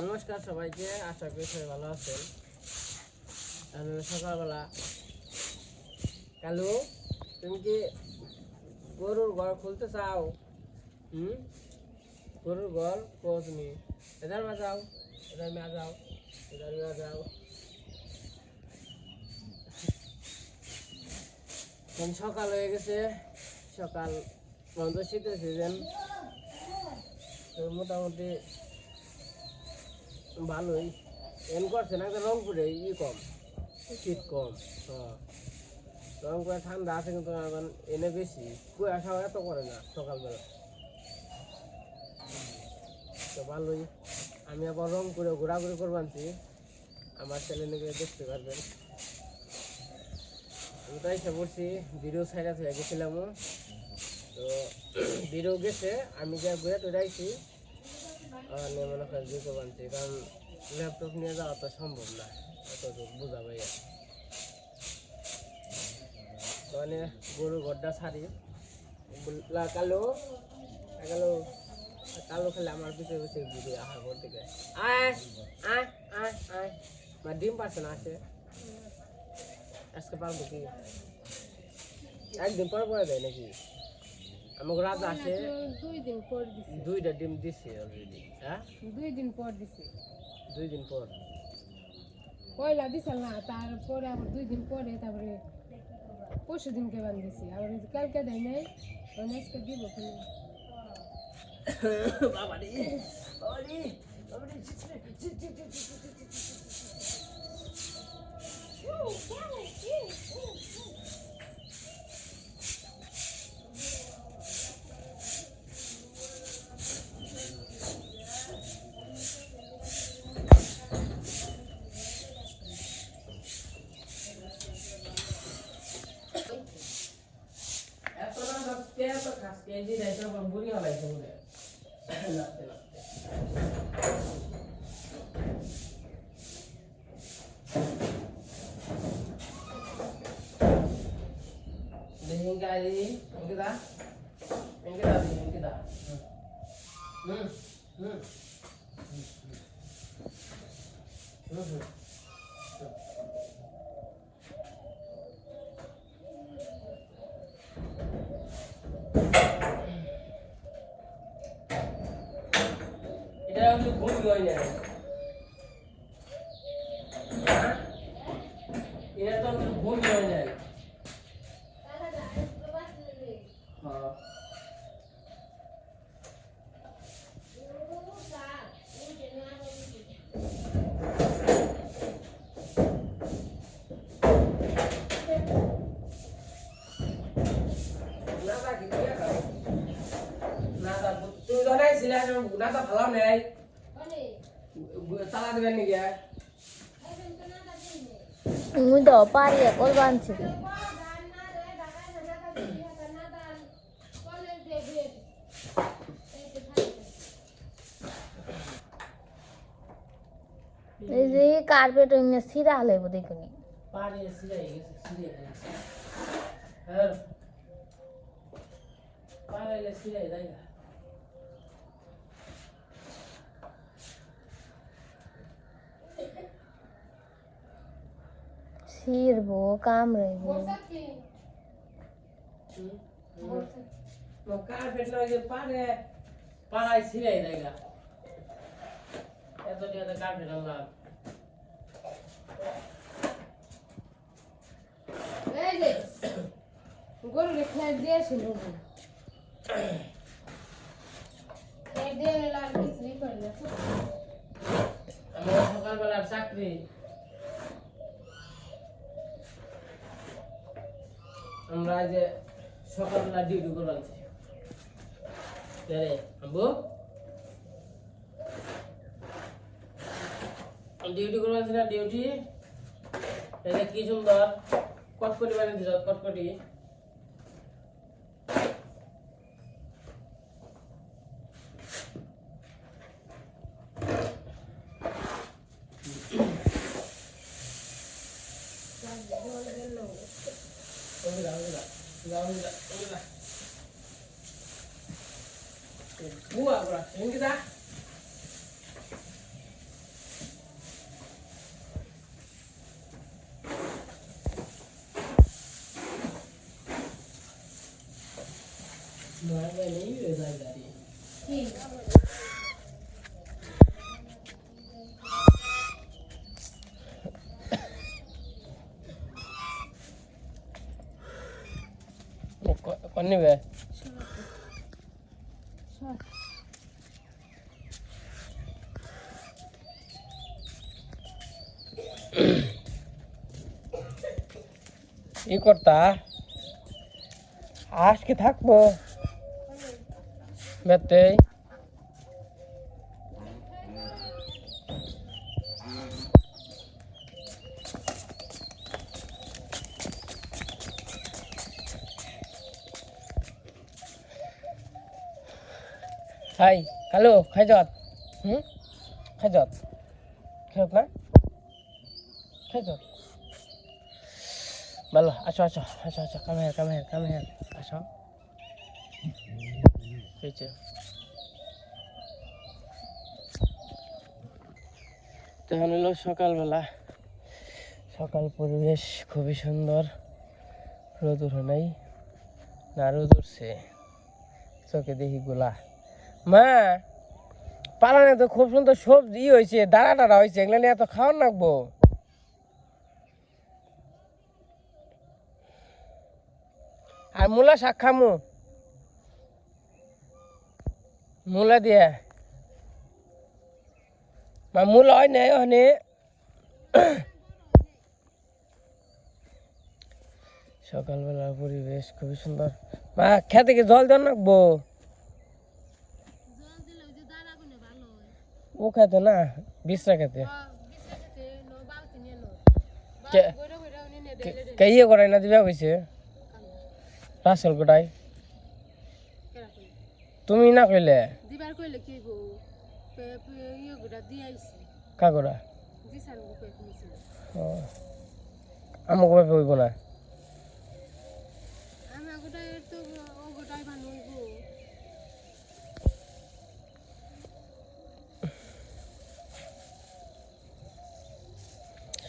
নমস্কার সবাইকে, আশা করি সবাই ভালো আছেন। সকালবেলা, কালু, তুমি কি গরুর ঘর খুলতে চাও? হুম? গরুর ঘর কো তুমি। এদার মা যাও এদার মা যাও এদার মা যাও। সকাল হয়ে গেছে, সকাল বন্ধ শীতের সিজন মোটামুটি ভালোই। এন করছে না রংপুরে ই কম, শীত কম হ্যাঁ। রংপুরে ঠান্ডা আছে, কিন্তু এখন এনে বেশি। কুয়াশা এত করে না সকালবেলা। তো ভালোই। আমি আবার রংপুরে ঘোরাঘুরি করব আনছি। আমার ছেলে মেয়েকে দেখতে পারবেন। আমি তো এসে পড়ছি ভিডিও সাইডা থেকে গেছিলাম। তো ভিডিও গেছে, আমি যা ঘুরে তো যাইছি আর নিয়ে মনে করেন পারছি কারণ ল্যাপটপ নিয়ে যাওয়া তো সম্ভব না এতটুকু বোঝা ভাইয়া মানে গরু ঘরটা ছাড়ি কালো কালো কালো খেলে আমার পিছিয়ে পিছিয়ে ঘুরে আহার ঘর থেকে। আয় আয় মা, ডিম পারছে না আছে আজকে পারব কি? একদিন পর পরে দেয় নাকি? আমাকে রাত আসে দুই দিন পর দিছে দুইটা ডিম দিছে অলরেডি হ্যাঁ দুই দিন পর দিছে দুই দিন পর পয়লা দিছিল না তারপরে আবার দুই দিন পরে তারপরে পরশু দিনকে বান দিছি আবার কালকে দেয় নাই মানে আজকে দিব কিনা বাবারে বাবারে বাবারে ছি, ছি, Mm, mm. গুণাটা ভালো নেই। তালা দেবেন নাকি? মুই তো পারি কল বানছি। এই যে কার্পেট ওইনে সিরা হলাইব দেখুনি। পারি সিরা হয়ে গেছে সিরা হয়ে হ্যাঁ। ફિરવો કામ રહેવો કાર્પેટ લાગે પાને પાણાય સિરાઈ દેગા এত দিয়ে কার্পেট লাগ এই যে গরু রেখে দিয়েছিল এই দিয়ে লাল বিক্রি করলে আমার সকালবেলার চাকরি। আমরা যে সকালবেলা ডিউটি করলাম রে আব্বু? ডিউটি করলাম ডিউটি এই কি সুন্দর? কটকটি বানিয়ে কটকটি। Bunga bro, ini kita. Mana ni ada dari? Ini. ই করতা আজকে থাকব? বেতে। হাই হ্যালো খাই যত হুম? খাই যত খেত না? যত ভালো হলো সকালবেলা। সকাল পরিবেশ খুবই সুন্দর। রোদ নাই। না, রোদ উঠছে। চোখে দেখি গোলা। মা! পালানে তো খুব সুন্দর সবজি হয়েছে দাঁড়া দাঁড়া হয়েছে, এগুলো নিয়ে এত খাওয়ার লাগবো আর মূলা শাক খামু। মূলা দিয়ে। মা মূলা হয় নাই ওখানে সকালবেলার পরিবেশ খুবই সুন্দর। মা খেতে কি জল দেন রাখব ও খেতে না? বিশ্রা খেতে? কে- ইয়ে করে না দিবা কইছে? রাসেল গোটাই তুমি না কইলে দিবার কইলে কি গো ইয়ে গো আমাকে না? আমি আগোটাই তো ও গোটাই বানইবো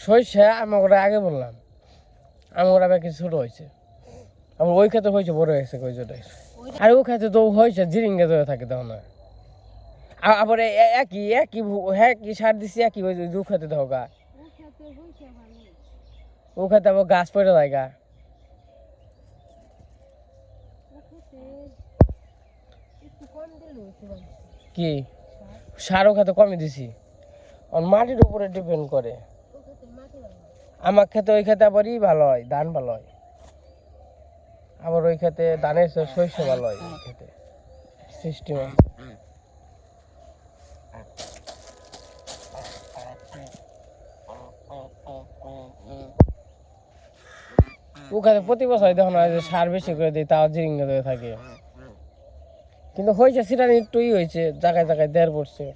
সইষা আমাকে আগে বললাম। আমার আবার কিছু ছোট হয়েছে আমার ওই ক্ষেত্রে হয়েছে, বড় হয়েছে কইজোটাই আর ও ক্ষেত্রে তো হয়েছে, জিরিঙ্গে ধরে থাকে তখন না। আবার একই একই হ্যাঁ কি সার দিছি, একই ওই দু খেতে দাও ও খেতে ও খেতে আবার গাছ পড়ে যায় গা। ও খেতে কম কি সারও খেতে কমই দিছি। আর মাটির উপরে ডিপেন্ড করে। ও খেতে আমার খেতে ওই খেতে আবার ই ভালো হয়, ধান ভালো হয়। আবার ওই খেতে ধানের শস্য ভালো হয় খেতে। ওখানে প্রতি বছর দেখো যে সার বেশি করে দিই তাও থাকে। কিন্তু হয়েছে সেটা একটুই হয়েছে, জায়গায় জায়গায় দেড় পড়ছে।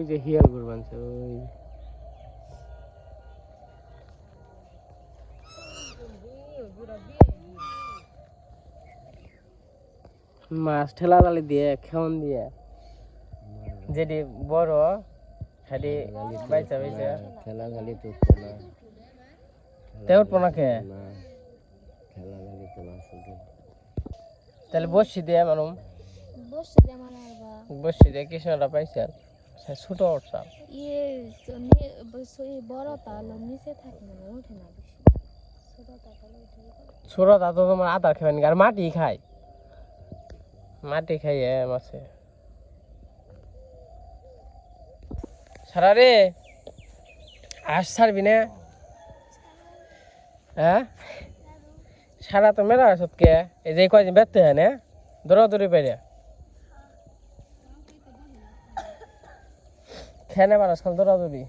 ওই যে হিয়াল গরু বানছে ওই। মাছ ঠেলা জালি দিয়ে খেউন দিয়ে। যেটি বড় সেটি বাইচা বাইচা। খেলা গালি তো না। তে উঠবো না কে? খেলা গালি তো না শুধু। তাহলে বসছি দিয়ে মানুষ বসছি দিয়ে কৃষ্ণটা পাইছে সে ছোট উঠছাম ইয়ে বড় নিচে থাকে না ওঠে না বেশি। ছোট তাহলে ছোট তা তো তোমার আদার খাবেন আর মাটি খায়। মাটি খাইয়ে মাছে সারা রে আস ছাড়বি না? হ্যাঁ? সারা তো মেলা সবকে এই যে কয়দিন ব্যর্থ হয় না? দৌড়াদৌড়ি পেরে খেয়ে পারাস খাল দৌড়াদৌড়ি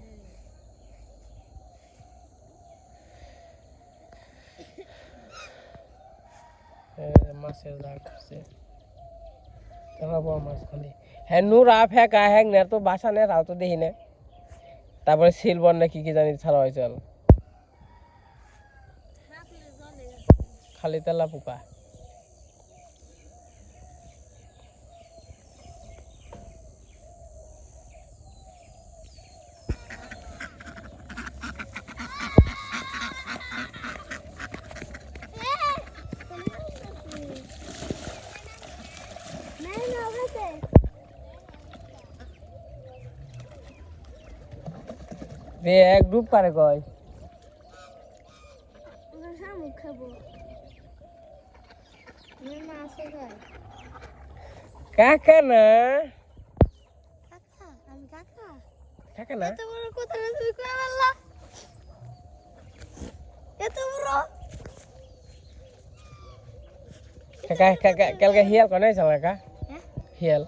এই যে মাছের মাছ খালি। হ্যাঁ নুরা ফেকা হ্যাং নে তো বাসা নে তাও তো দেখি না। তারপরে সিলবন না কি কি জানি ছাড়া হয়েছে খালি তেলা পোকা। রে এক ডুব পারে কয়? কাকা না? কাকা? না? কাকা কাকা কালকে হিয়াল কোনে চাল কাকা? হ্যাঁ? হিয়াল।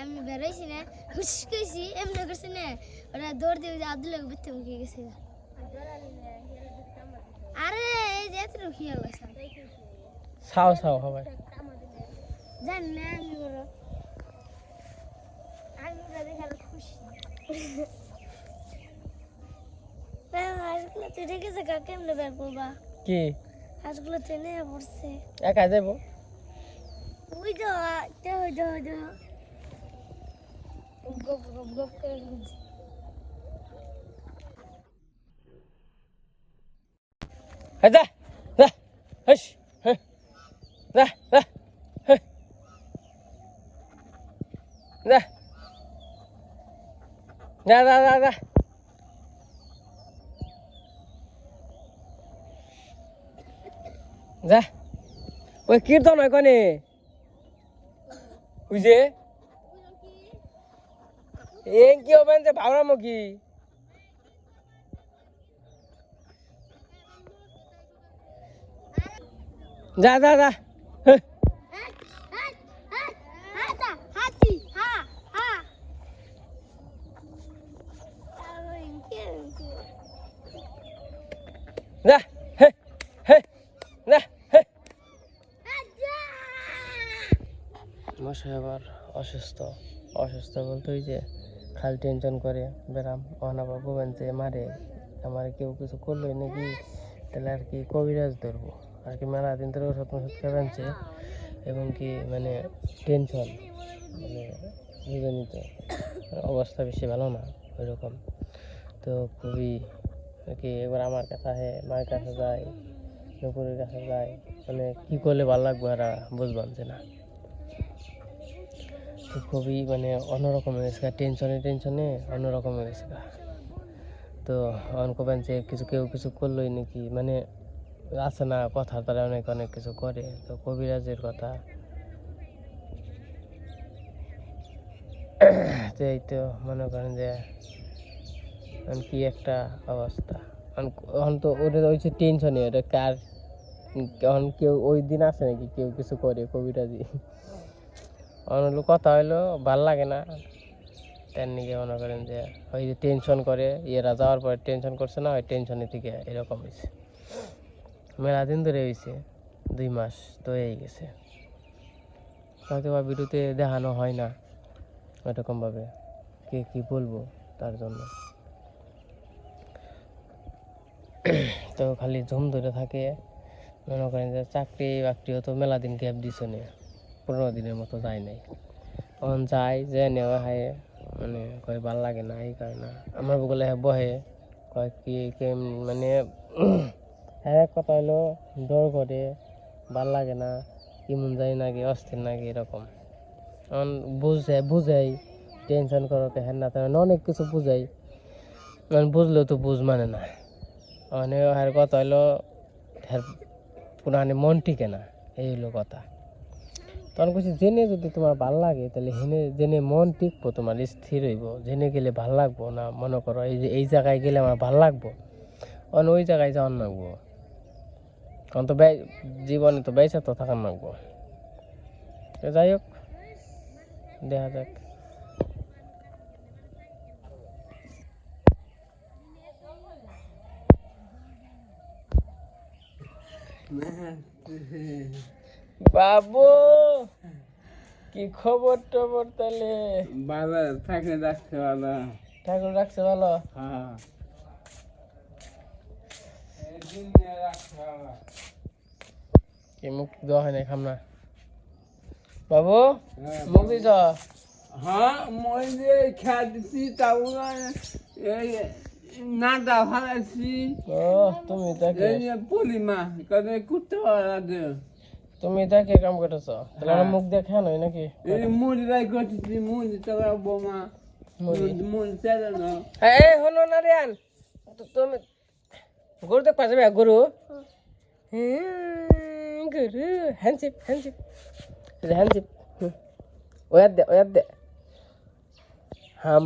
আমি বেরোইছি না। হুস কইছি এমনি করছি না। ওরা দৌড় দিয়ে যে আব্দুল্লাহ বিতে মুখে গেছে আরে এই যে এত আছে। সাও সাও হবে জানি না আমি বড়। আমি ওরা দেখে খুশি। হাঁসগুলো তুই রেখেছে কা কেমনে বের করবা? কি? হাঁসগুলো ট্রেনে পড়ছে। একা যাব ওই গপ গপ গপ করে ঘুরছে হ্যাঁ যা যা হস হ্যাঁ যা যা যা যা যা যা যা যা ওই কীর্তন কনে বুঝে এ কি হবেন যে ভাবরামো কি যা যা যা। মশাই আবার অসুস্থ। অসুস্থ বলতে ওই যে খাল টেনশন করে, বেরাম। অনাবা গোবেন যে মারে। আমার কেউ কিছু করলোই নাকি? তাহলে আর কি কবিরাজ ধরবো? আর কি মেলা দিন ধরে ওষুধ ওষুধ খাবেনছে এবং কি মানে টেনশন মানে বুঝে তো অবস্থা বেশি ভালো না, ওইরকম। তো খুবই কি এবার আমার কাছে আহে মায়ের কাছে যায়, নুপুরের কাছে যায় মানে কি করলে ভালো লাগবে এরা বুঝবান যে না। তো খুবই মানে অন্যরকম হয়ে গেছে টেনশনে টেনশনে অন্যরকম হয়ে গেছে। তো অনকবেন যে কিছু কেউ কিছু করলোই নাকি মানে আছে না, কথার তারা অনেক অনেক কিছু করে। তো কবিরাজের কথা। এই তো মনে করেন যে কি একটা অবস্থা। এখন তো ওটা হচ্ছে টেনশনে ওটা কার, এখন কেউ ওই দিন আছে নাকি কেউ কিছু করে কবিরাজি? অন্য কথা হইল ভালো লাগে না। তার নিকে মনে করেন যে, ওই যে টেনশন করে, ইয়েরা যাওয়ার পরে টেনশন করছে না, ওই টেনশনের থেকে এরকম হয়েছে। মেলা দিন ধরে হয়েছে দুই মাস তো এই গেছে। হয়তো বা ভিডিওতে দেখানো হয় না ওইরকমভাবে কে কি বলব তার জন্য। তো খালি ঝুম ধরে থাকে, মনে করেন যে চাকরি বাকরিও তো মেলা দিন গ্যাপ দিছে নে, পনেরো দিনের মতো যায় নাই। তখন যায় যে নেওয়া হয় মানে কয় ভালো লাগে না, এই কারণে। আমার বগলে বহে, কয় কি মানে হ্যাঁ কথা হলো ডর করে ভালো লাগে না কেমন যায় নাকি অস্থির নাকি এরকম। এখন বুঝে বুঝাই, টেনশন করো কে হ্যাঁ না তেন, অনেক কিছু বুঝাই। মানে বুঝলেও তো বুঝ মানে না। মানে আর কথা হলো হ্যার পুরানে মন টিকে না, এই হলো কথা। তখন কিছু জেনে যদি তোমার ভালো লাগে, তাহলে হেনে, জেনে মন টিকবো, তোমার স্থির হইব। জেনে গেলে ভালো লাগবো না, মনে করো, এই যে, এই জায়গায় গেলে আমার ভালো লাগবো। অন ওই জায়গায় যাওয়ার লাগবো। কারণ তো জীবনে তো বেঁচে তো থাকার লাগবো। যাই হোক দেখা যাক। বাবু কি খবর টবর তাহলে? বাবা থাকে রাখতে বাবা ঠাকুর রাখছে ভালো? হ্যাঁ। কি মুখ দেওয়া হয় না। খামনা বাবু হ্যাঁ, মুখ দিছ? হ্যাঁ মই যে খেয়া দিছি তাও না দা ভালাছি ও তুমি তাকে পলিমা কবে কুত্তে পারা দে। তুমি তাকে কাম করতেছ? তাহলে আমার মুখ দিয়ে খান নাকি? এই মুড়ি রাই করতেছি মুড়ি তোরা বোমা মুড়ি। মন চাইলো না এই হলো না রিয়ান তো- তুমি গরু দেখ পাশে গরু গরু হ্যান্ডশিপ হ্যান্ডশিপ হ্যান্ডশিপ ওয়ার দে ওয়ার দে হাম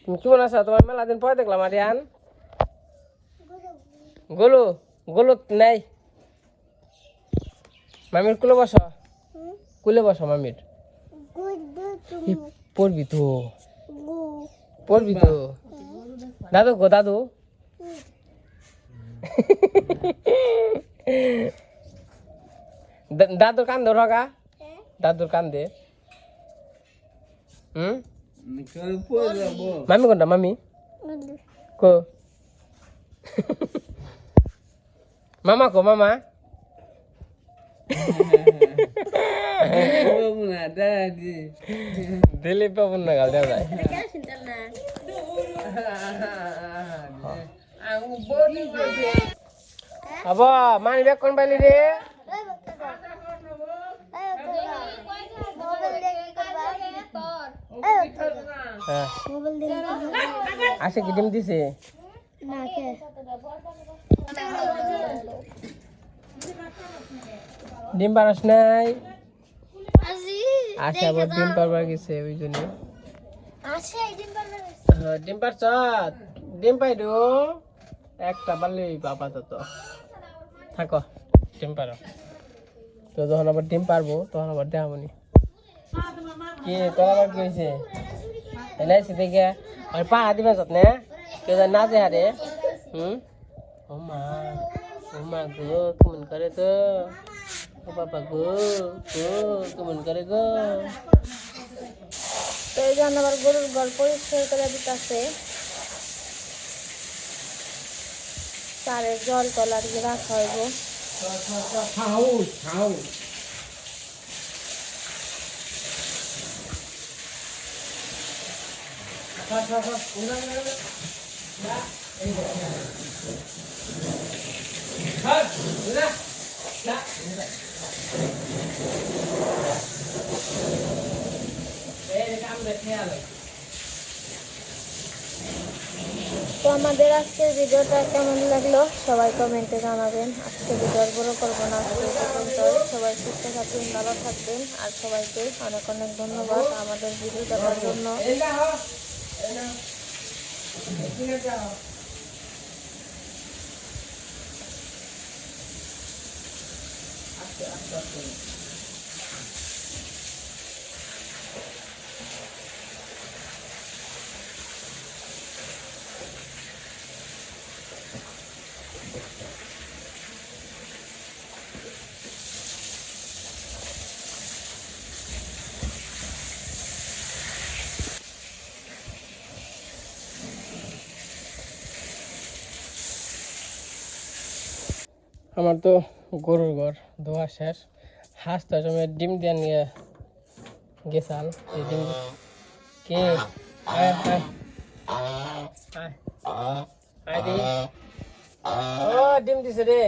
তুমি কেমন আছো তোমার মেলা দিন পরে দেখলাম আরিয়ান গোলু গোলু নাই মামির কুলে বসো কুলে বসো মামির পড়বি তো পড়বি তো দাদু গো দাদু দা- দাদুর কান ধর গা দাদুর কান দে হুম কাল পরে যাব মামি কোনটা মামি কো মামা কো মামা বাবু না দাদি দিলে পাবন না গাল দেওয়া যায় আবা মানি ব্যাগ কোন পাইলি রে? হ্যাঁ। আসে কি ডিম দিছে? ডিম পারস নাই? আসে আবার ডিম পারবার গেছে ওই জন্য। হ্যাঁ, ডিম পারছ ডিম পাইরো? একটা পারলে বাবা তো থাকো, ডিম পারো। তো যখন আবার ডিম পারব, তখন আবার দেখাবনি কি তোর আবার কি হয়েছে এনাইছে দেখে। আর পা দিবে যত নে কেউ না যায় রে। হুম? ও মা ও মা গো, কেমন করে গো ও বাবা গো গো, কেমন করে গো? তো এই জন্য আবার গরুর ঘর পরিষ্কার করে দিতেছে তারে জল টল আর কি রাখা হইব খাও আমাদের আজকের ভিডিওটা কেমন লাগল? সবাই কমেন্টে জানাবেন। আজকে ভিডিও বড় করব না। সবাই সুস্থ থাকবেন, ভালো থাকবেন। আর সবাইকে অনেক অনেক ধন্যবাদ আমাদের ভিডিও দেখার জন্য। আমার তো গরুর ঘর ধোয়া শেষ। হাঁস তো সময় ডিম দিয়ে নিয়ে গেছাল এই ডিম কে? আয় আয় আয়। আয়। দি। ও, ডিম দিছে রে।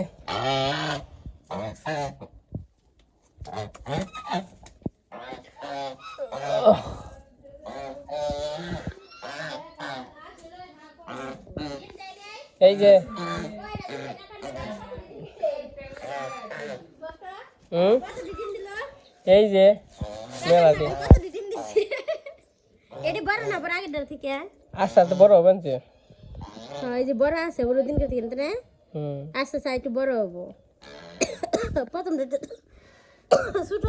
এই যে হুম? এই যে মেলাতে এটি বড় না বড় আগের থেকে? আস্তে আস্তে বড় হবেন যে এই যে বড় আছে বড় দিনকে থেকে না? হুম। আস্তে আস্তে একটু বড় হব। প্রথম ছোট